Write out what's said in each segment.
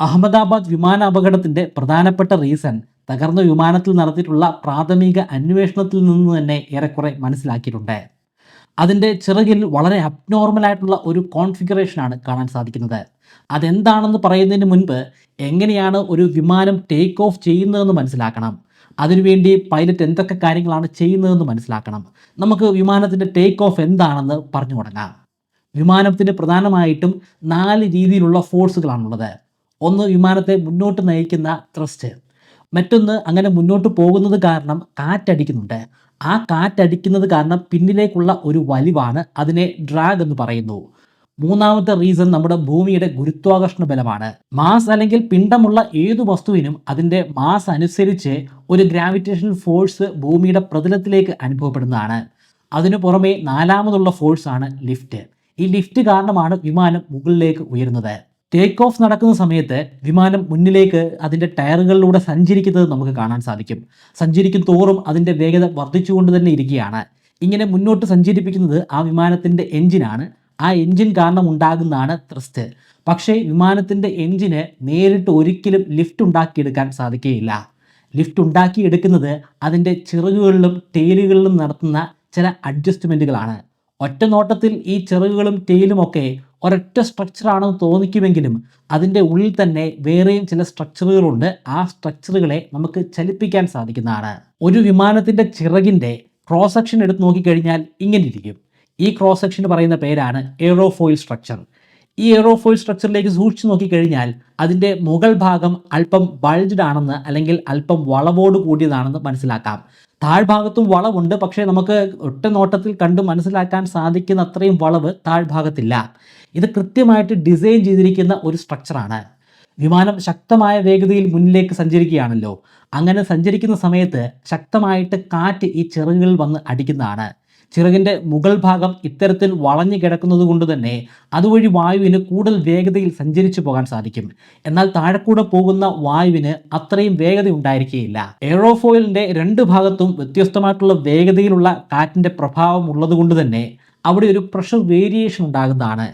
അഹമ്മദാബാദ് വിമാന അപകടത്തിന്റെ പ്രധാനപ്പെട്ട റീസൺ തകർന്ന വിമാനത്തിൽ നടത്തിയിട്ടുള്ള പ്രാഥമിക അന്വേഷണത്തിൽ നിന്ന് തന്നെ ഏറെക്കുറെ മനസ്സിലാക്കിയിട്ടുണ്ട്. അതിന്റെ ചിറകിൽ വളരെ അബ്നോർമൽ ആയിട്ടുള്ള ഒരു കോൺഫിഗറേഷനാണ് കാണാൻ സാധിക്കുന്നത്. അതെന്താണെന്ന് പറയുന്നതിന് മുൻപ് എങ്ങനെയാണ് ഒരു വിമാനം ടേക്ക് ഓഫ് ചെയ്യുന്നതെന്ന് മനസ്സിലാക്കണം. അതിനുവേണ്ടി പൈലറ്റ് എന്തൊക്കെ കാര്യങ്ങളാണ് ചെയ്യുന്നതെന്ന് മനസ്സിലാക്കണം. നമുക്ക് വിമാനത്തിന്റെ ടേക്ക് ഓഫ് എന്താണെന്ന് പറഞ്ഞു തുടങ്ങാം. വിമാനത്തിന് പ്രധാനമായിട്ടും നാല് രീതിയിലുള്ള ഫോഴ്സുകളാണുള്ളത് ഒന്ന് വിമാനത്തെ മുന്നോട്ട് നയിക്കുന്ന ത്രസ്റ്റ്. മറ്റൊന്ന് അങ്ങനെ മുന്നോട്ട് പോകുന്നത് കാരണം കാറ്റടിക്കുന്നുണ്ട്. ആ കാറ്റടിക്കുന്നത് കാരണം പിന്നിലേക്കുള്ള ഒരു വലിവാണ് അതിനെ ഡ്രാഗ് എന്ന് പറയുന്നു. മൂന്നാമത്തെ റീസൺ നമ്മുടെ ഭൂമിയുടെ ഗുരുത്വാകർഷണ ബലമാണ്. മാസ് അല്ലെങ്കിൽ പിണ്ടമുള്ള ഏതു വസ്തുവിനും അതിന്റെ മാസ് അനുസരിച്ച് ഒരു ഗ്രാവിറ്റേഷൻ ഫോഴ്സ് ഭൂമിയുടെ പ്രതലത്തിലേക്ക് അനുഭവപ്പെടുന്നതാണ്. അതിനു പുറമെ നാലാമതുള്ള ഫോഴ്സാണ് ലിഫ്റ്റ് ഈ ലിഫ്റ്റ് കാരണമാണ് വിമാനം മുകളിലേക്ക് ഉയരുന്നത്. ടേക്ക് ഓഫ് നടക്കുന്ന സമയത്ത് വിമാനം മുന്നിലേക്ക് അതിന്റെ ടയറുകളിലൂടെ സഞ്ചരിക്കുന്നത് നമുക്ക് കാണാൻ സാധിക്കും. സഞ്ചരിക്കും തോറും അതിന്റെ വേഗത വർദ്ധിച്ചുകൊണ്ട് തന്നെ ഇരിക്കുകയാണ്. ഇങ്ങനെ മുന്നോട്ട് സഞ്ചരിപ്പിക്കുന്നത് ആ വിമാനത്തിന്റെ എഞ്ചിനാണ്. ആ എഞ്ചിൻ കാരണം ഉണ്ടാകുന്നതാണ് ത്രസ്റ്റ് പക്ഷേ വിമാനത്തിന്റെ എഞ്ചിന് നേരിട്ട് ഒരിക്കലും ലിഫ്റ്റ് ഉണ്ടാക്കിയെടുക്കാൻ സാധിക്കുകയില്ല. ലിഫ്റ്റ് ഉണ്ടാക്കിയെടുക്കുന്നത് അതിന്റെ ചിറകുകളിലും ടെയിലുകളിലും നടത്തുന്ന ചില അഡ്ജസ്റ്റ്മെന്റുകളാണ് ഒറ്റ നോട്ടത്തിൽ ഈ ചിറകുകളും ടെയിലും ഒക്കെ ഒരൊറ്റ സ്ട്രക്ചറാണെന്ന് തോന്നിക്കുമെങ്കിലും അതിന്റെ ഉള്ളിൽ തന്നെ വേറെയും ചില സ്ട്രക്ചറുകളുണ്ട് ആ സ്ട്രക്ചറുകളെ നമുക്ക് ചലിപ്പിക്കാൻ സാധിക്കുന്നതാണ്. ഒരു വിമാനത്തിന്റെ ചിറകിന്റെ ക്രോസ് സെക്ഷൻ എടുത്ത് നോക്കിക്കഴിഞ്ഞാൽ ഇങ്ങനെ ഇരിക്കും. ഈ ക്രോസ് സെക്ഷൻ പറയുന്ന പേരാണ് എയറോഫോയിൽ സ്ട്രക്ചർ ഈ എയറോഫോയിൽ സ്ട്രക്ചറിലേക്ക് സൂക്ഷിച്ചു നോക്കിക്കഴിഞ്ഞാൽ അതിന്റെ മുകൾ ഭാഗം അല്പം ബൾജ്ഡ് ആണെന്ന് അല്ലെങ്കിൽ അല്പം വളവോട് കൂടിയതാണെന്ന് മനസ്സിലാക്കാം. താഴ്ഭാഗത്തും വളവുണ്ട്. പക്ഷേ നമുക്ക് ഒറ്റ നോട്ടത്തിൽ കണ്ട് മനസ്സിലാക്കാൻ സാധിക്കുന്ന അത്രയും വളവ് താഴ്ഭാഗത്തില്ല. ഇത് കൃത്യമായിട്ട് ഡിസൈൻ ചെയ്തിരിക്കുന്ന ഒരു സ്ട്രക്ചറാണ്. വിമാനം ശക്തമായ വേഗതയിൽ മുന്നിലേക്ക് സഞ്ചരിക്കുകയാണല്ലോ. അങ്ങനെ സഞ്ചരിക്കുന്ന സമയത്ത് ശക്തമായിട്ട് കാറ്റ് ഈ ചിറകുകളിൽ വന്ന് അടിക്കുന്നതാണ്. ചിറകിന്റെ മുകൾ ഭാഗം ഇത്തരത്തിൽ വളഞ്ഞു കിടക്കുന്നത് കൊണ്ട് തന്നെ അതുവഴി വായുവിന് കൂടുതൽ വേഗതയിൽ സഞ്ചരിച്ചു പോകാൻ സാധിക്കും. എന്നാൽ താഴെക്കൂടെ പോകുന്ന വായുവിന് അത്രയും വേഗത ഉണ്ടായിരിക്കുകയില്ല എയറോഫോയിലിന്റെ രണ്ട് ഭാഗത്തും വ്യത്യസ്തമായിട്ടുള്ള വേഗതയിലുള്ള കാറ്റിന്റെ പ്രഭാവം ഉള്ളതുകൊണ്ട് തന്നെ അവിടെ ഒരു പ്രഷർ വേരിയേഷൻ ഉണ്ടാകുന്നതാണ്.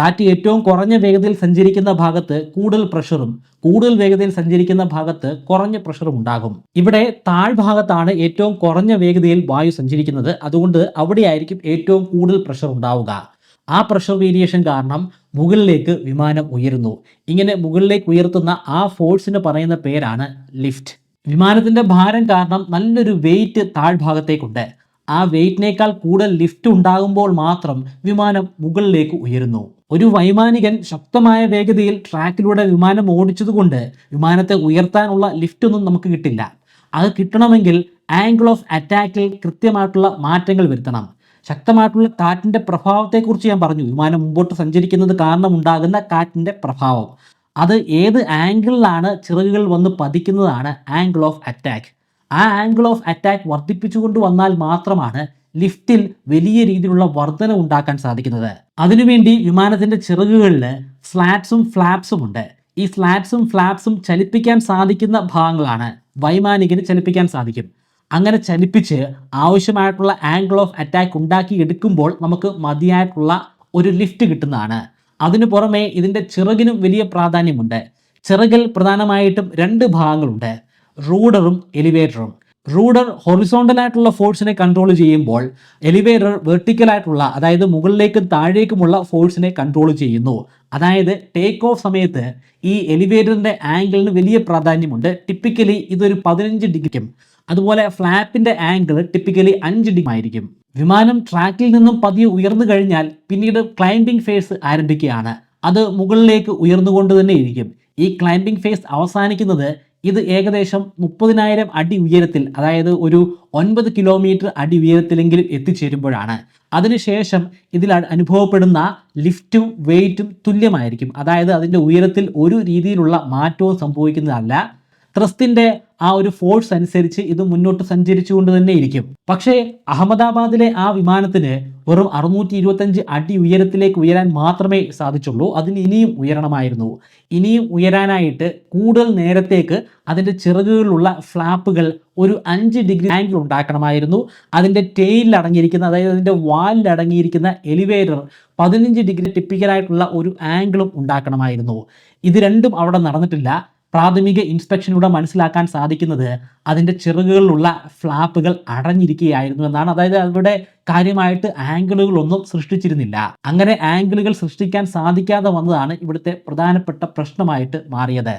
കാറ്റ് ഏറ്റവും കുറഞ്ഞ വേഗതയിൽ സഞ്ചരിക്കുന്ന ഭാഗത്ത് കൂടുതൽ പ്രഷറും കൂടുതൽ വേഗതയിൽ സഞ്ചരിക്കുന്ന ഭാഗത്ത് കുറഞ്ഞ പ്രഷറും ഉണ്ടാകും. ഇവിടെ താഴ്ഭാഗത്താണ് ഏറ്റവും കുറഞ്ഞ വേഗതയിൽ വായു സഞ്ചരിക്കുന്നത്. അതുകൊണ്ട് അവിടെയായിരിക്കും ഏറ്റവും കൂടുതൽ പ്രഷർ ഉണ്ടാവുക. ആ പ്രഷർ വേരിയേഷൻ കാരണം മുകളിലേക്ക് വിമാനം ഉയരുന്നു. ഇങ്ങനെ മുകളിലേക്ക് ഉയർത്തുന്ന ആ ഫോഴ്സിന് പറയുന്ന പേരാണ് ലിഫ്റ്റ്. വിമാനത്തിന്റെ ഭാരം കാരണം നല്ലൊരു വെയിറ്റ് താഴ്ഭാഗത്തേക്കുണ്ട്. ആ വെയിറ്റിനേക്കാൾ കൂടുതൽ ലിഫ്റ്റ് ഉണ്ടാകുമ്പോൾ മാത്രം വിമാനം മുകളിലേക്ക് ഉയരുന്നു. ഒരു വൈമാനികൻ ശക്തമായ വേഗതയിൽ ട്രാക്കിലൂടെ വിമാനം ഓടിച്ചതുകൊണ്ട് വിമാനത്തെ ഉയർത്താനുള്ള ലിഫ്റ്റ് ഒന്നും നമുക്ക് കിട്ടില്ല. അത് കിട്ടണമെങ്കിൽ ആംഗിൾ ഓഫ് അറ്റാക്കിൽ കൃത്യമായിട്ടുള്ള മാറ്റങ്ങൾ വരുത്തണം. ശക്തമായിട്ടുള്ള കാറ്റിന്റെ പ്രഭാവത്തെക്കുറിച്ച് ഞാൻ പറഞ്ഞു. വിമാനം മുമ്പോട്ട് സഞ്ചരിക്കുന്നത് കാരണം ഉണ്ടാകുന്ന കാറ്റിന്റെ പ്രഭാവം. അത് ഏത് ആംഗിളിലാണ് ചിറകുകൾ വന്ന് പതിക്കുന്നതാണ് ആംഗിൾ ഓഫ് അറ്റാക്ക്. ആ ആംഗിൾ ഓഫ് അറ്റാക്ക് വർദ്ധിപ്പിച്ചുകൊണ്ട് വന്നാൽ മാത്രമാണ് ലിഫ്റ്റിൽ വലിയ രീതിയിലുള്ള വർധന ഉണ്ടാക്കാൻ സാധിക്കുന്നത്. അതിനുവേണ്ടി വിമാനത്തിന്റെ ചിറകുകളിൽ സ്ലാറ്റ്സും ഫ്ലാപ്സും ഉണ്ട്. ഈ സ്ലാറ്റ്സും ഫ്ലാപ്സും ചലിപ്പിക്കാൻ സാധിക്കുന്ന ഭാഗങ്ങളാണ് വൈമാനികന് ചലിപ്പിക്കാൻ സാധിക്കും. അങ്ങനെ ചലിപ്പിച്ച് ആവശ്യമായിട്ടുള്ള ആംഗിൾ ഓഫ് അറ്റാക്ക് ഉണ്ടാക്കി എടുക്കുമ്പോൾ നമുക്ക് മതിയായിട്ടുള്ള ഒരു ലിഫ്റ്റ് കിട്ടുന്നതാണ്. അതിനു പുറമെ ഇതിന്റെ ചിറകിനും വലിയ പ്രാധാന്യമുണ്ട്. ചിറകിൽ പ്രധാനമായിട്ടും രണ്ട് ഭാഗങ്ങളുണ്ട്. റൂഡറും എലിവേറ്ററും. റൂഡർ ഹൊറിസോണ്ടൽ ആയിട്ടുള്ള ഫോഴ്സിനെ കൺട്രോൾ ചെയ്യുമ്പോൾ എലിവേറ്റർ വെർട്ടിക്കൽ ആയിട്ടുള്ള അതായത് മുകളിലേക്കും താഴേക്കുമുള്ള ഫോഴ്സിനെ കൺട്രോൾ ചെയ്യുന്നു. അതായത് ടേക്ക് ഓഫ് സമയത്ത് ഈ എലിവേറ്ററിന്റെ ആംഗിളിന് വലിയ പ്രാധാന്യമുണ്ട്. ടിപ്പിക്കലി ഇതൊരു പതിനഞ്ച് ഡിഗ്രിക്കും. അതുപോലെ ഫ്ലാപ്പിന്റെ ആംഗിൾ ടിപ്പിക്കലി അഞ്ച് ഡിഗ്രി ആയിരിക്കും. വിമാനം ട്രാക്കിൽ നിന്നും പതിയെ ഉയർന്നു കഴിഞ്ഞാൽ പിന്നീട് ക്ലൈംബിംഗ് ഫേസ് ആരംഭിക്കുകയാണ്. അത് മുകളിലേക്ക് ഉയർന്നുകൊണ്ട് തന്നെ ഇരിക്കും. ഈ ക്ലൈംബിംഗ് ഫേസ് അവസാനിക്കുന്നത് ഇത് ഏകദേശം മുപ്പതിനായിരം അടി ഉയരത്തിൽ അതായത് ഒരു ഒൻപത് കിലോമീറ്റർ അടി ഉയരത്തിലെങ്കിലും എത്തിച്ചേരുമ്പോഴാണ്. അതിനുശേഷം ഇതിൽ അനുഭവപ്പെടുന്ന ലിഫ്റ്റും വെയിറ്റും തുല്യമായിരിക്കും. അതായത് അതിന്റെ ഉയരത്തിൽ ഒരു രീതിയിലുള്ള മാറ്റവും സംഭവിക്കുന്നതല്ല. ത്രസ്റ്റിന്റെ ആ ഒരു ഫോഴ്സ് അനുസരിച്ച് ഇത് മുന്നോട്ട് സഞ്ചരിച്ചുകൊണ്ട് തന്നെ ഇരിക്കും. പക്ഷേ അഹമ്മദാബാദിലെ ആ വിമാനത്തിന് വെറും അറുന്നൂറ്റി ഇരുപത്തഞ്ച് അടി ഉയരത്തിലേക്ക് ഉയരാൻ മാത്രമേ സാധിച്ചുള്ളൂ. അതിന് ഇനിയും ഉയരണമായിരുന്നു. ഇനിയും ഉയരാനായിട്ട് കൂടുതൽ നേരത്തേക്ക് അതിന്റെ ചിറകുകളിലുള്ള ഫ്ലാപ്പുകൾ ഒരു അഞ്ച് ഡിഗ്രി ആംഗിൾ ഉണ്ടാക്കണമായിരുന്നു. അതിന്റെ ടെയിലിൽ അടങ്ങിയിരിക്കുന്ന അതായത് അതിന്റെ വാലിൽ അടങ്ങിയിരിക്കുന്ന എലിവേറ്റർ പതിനഞ്ച് ഡിഗ്രി ടിപ്പിക്കലായിട്ടുള്ള ഒരു ആംഗിളും ഉണ്ടാക്കണമായിരുന്നു. ഇത് രണ്ടും അവിടെ നടന്നിട്ടില്ല. പ്രാഥമിക ഇൻസ്പെക്ഷനിലൂടെ മനസ്സിലാക്കാൻ സാധിക്കുന്നത് അതിന്റെ ചിറകുകളിലുള്ള ഫ്ലാപ്പുകൾ അടഞ്ഞിരിക്കുകയായിരുന്നു എന്നാണ്. അതായത് അവിടെ കാര്യമായിട്ട് ആംഗിളുകളൊന്നും സൃഷ്ടിച്ചിരുന്നില്ല. അങ്ങനെ ആംഗിളുകൾ സൃഷ്ടിക്കാൻ സാധിക്കാതെ വന്നതാണ് ഇവിടുത്തെ പ്രധാനപ്പെട്ട പ്രശ്നമായിട്ട് മാറിയത്.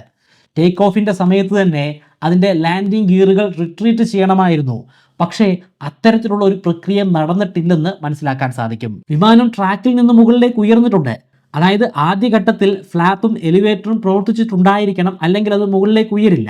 ടേക്ക് ഓഫിന്റെ സമയത്ത് തന്നെ അതിന്റെ ലാൻഡിംഗ് ഗിയറുകൾ റിട്രീറ്റ് ചെയ്യണമായിരുന്നു. പക്ഷേ അത്തരത്തിലുള്ള ഒരു പ്രക്രിയ നടന്നിട്ടില്ലെന്ന് മനസ്സിലാക്കാൻ സാധിക്കും. വിമാനം ട്രാക്കിൽ നിന്ന് മുകളിലേക്ക് ഉയർന്നിട്ടുണ്ട്. അതായത് ആദ്യഘട്ടത്തിൽ ഫ്ലാപ്പും എലിവേറ്ററും പ്രവർത്തിച്ചിട്ടുണ്ടായിരിക്കണം അല്ലെങ്കിൽ അത് മുകളിലേക്ക് ഉയരില്ല.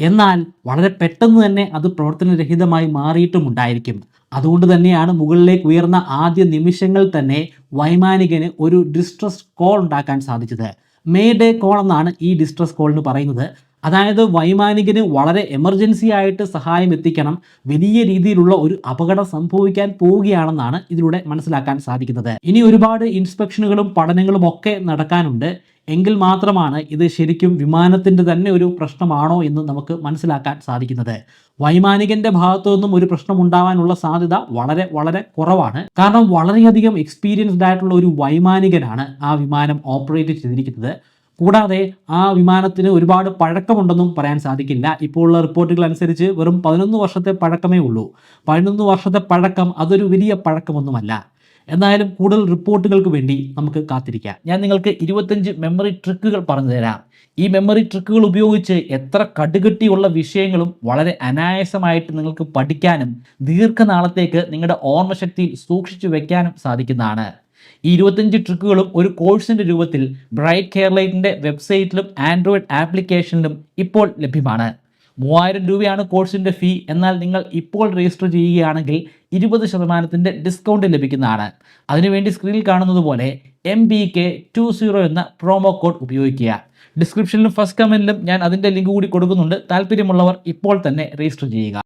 എന്നാൽ വളരെ പെട്ടെന്ന് തന്നെ അത് പ്രവർത്തനരഹിതമായി മാറിയിട്ടുമുണ്ടായിരിക്കും. അതുകൊണ്ട് തന്നെയാണ് മുകളിലേക്ക് ഉയർന്ന ആദ്യ നിമിഷങ്ങൾ തന്നെ വൈമാനികന് ഒരു ഡിസ്ട്രസ് കോൾ ഉണ്ടാക്കാൻ സാധിച്ചത്. മേ ഡേ കോൾ എന്നാണ് ഈ ഡിസ്ട്രസ് കോൾ എന്ന് പറയുന്നത്. അതായത് വൈമാനികന് വളരെ എമർജൻസി ആയിട്ട് സഹായം എത്തിക്കണം. വലിയ രീതിയിലുള്ള ഒരു അപകടം സംഭവിക്കാൻ പോവുകയാണെന്നാണ് ഇതിലൂടെ മനസ്സിലാക്കാൻ സാധിക്കുന്നത്. ഇനി ഒരുപാട് ഇൻസ്പെക്ഷനുകളും പഠനങ്ങളും ഒക്കെ നടക്കാനുണ്ട്. എങ്കിൽ മാത്രമാണ് ഇത് ശരിക്കും വിമാനത്തിന്റെ തന്നെ ഒരു പ്രശ്നമാണോ എന്ന് നമുക്ക് മനസ്സിലാക്കാൻ സാധിക്കുന്നത്. വൈമാനികന്റെ ഭാഗത്തു നിന്നും ഒരു പ്രശ്നം ഉണ്ടാവാനുള്ള സാധ്യത വളരെ വളരെ കുറവാണ്. കാരണം വളരെയധികം എക്സ്പീരിയൻസ്ഡ് ആയിട്ടുള്ള ഒരു വൈമാനികനാണ് ആ വിമാനം ഓപ്പറേറ്റ് ചെയ്തിരിക്കുന്നത്. കൂടാതെ ആ വിമാനത്തിന് ഒരുപാട് പഴക്കമുണ്ടെന്നും പറയാൻ സാധിക്കില്ല. ഇപ്പോൾ ഉള്ള റിപ്പോർട്ടുകൾ അനുസരിച്ച് വെറും പതിനൊന്ന് വർഷത്തെ പഴക്കമേ ഉള്ളൂ. പതിനൊന്ന് വർഷത്തെ പഴക്കം അതൊരു വലിയ പഴക്കമൊന്നുമല്ല. എന്തായാലും കൂടുതൽ റിപ്പോർട്ടുകൾക്ക് വേണ്ടി നമുക്ക് കാത്തിരിക്കാം. ഞാൻ നിങ്ങൾക്ക് ഇരുപത്തഞ്ച് മെമ്മറി ട്രിക്കുകൾ പറഞ്ഞു തരാം. ഈ മെമ്മറി ട്രിക്കുകൾ ഉപയോഗിച്ച് എത്ര കടുകട്ടിയുള്ള വിഷയങ്ങളും വളരെ അനായാസമായിട്ട് നിങ്ങൾക്ക് പഠിക്കാനും ദീർഘനാളത്തേക്ക് നിങ്ങളുടെ ഓർമ്മശക്തിയിൽ സൂക്ഷിച്ചു വെക്കാനും സാധിക്കുന്നതാണ്. ഇരുപത്തഞ്ച് ട്രിക്കുകളും ഒരു കോഴ്സിന്റെ രൂപത്തിൽ ബ്രൈറ്റ് കെയർലൈറ്റിന്റെ വെബ്സൈറ്റിലും ആൻഡ്രോയിഡ് ആപ്ലിക്കേഷനിലും ഇപ്പോൾ ലഭ്യമാണ്. മൂവായിരം രൂപയാണ് കോഴ്സിന്റെ ഫീ. എന്നാൽ നിങ്ങൾ ഇപ്പോൾ രജിസ്റ്റർ ചെയ്യുകയാണെങ്കിൽ ഇരുപത് ശതമാനത്തിന്റെ ഡിസ്കൗണ്ട് ലഭിക്കുന്നതാണ്. അതിനുവേണ്ടി സ്ക്രീനിൽ കാണുന്നത് പോലെ M B K two zero എന്ന പ്രോമോ കോഡ് ഉപയോഗിക്കുക. ഡിസ്ക്രിപ്ഷനിലും ഫസ്റ്റ് കമന്റിലും ഞാൻ അതിന്റെ ലിങ്ക് കൂടി കൊടുക്കുന്നുണ്ട്. താല്പര്യമുള്ളവർ ഇപ്പോൾ തന്നെ രജിസ്റ്റർ ചെയ്യുക.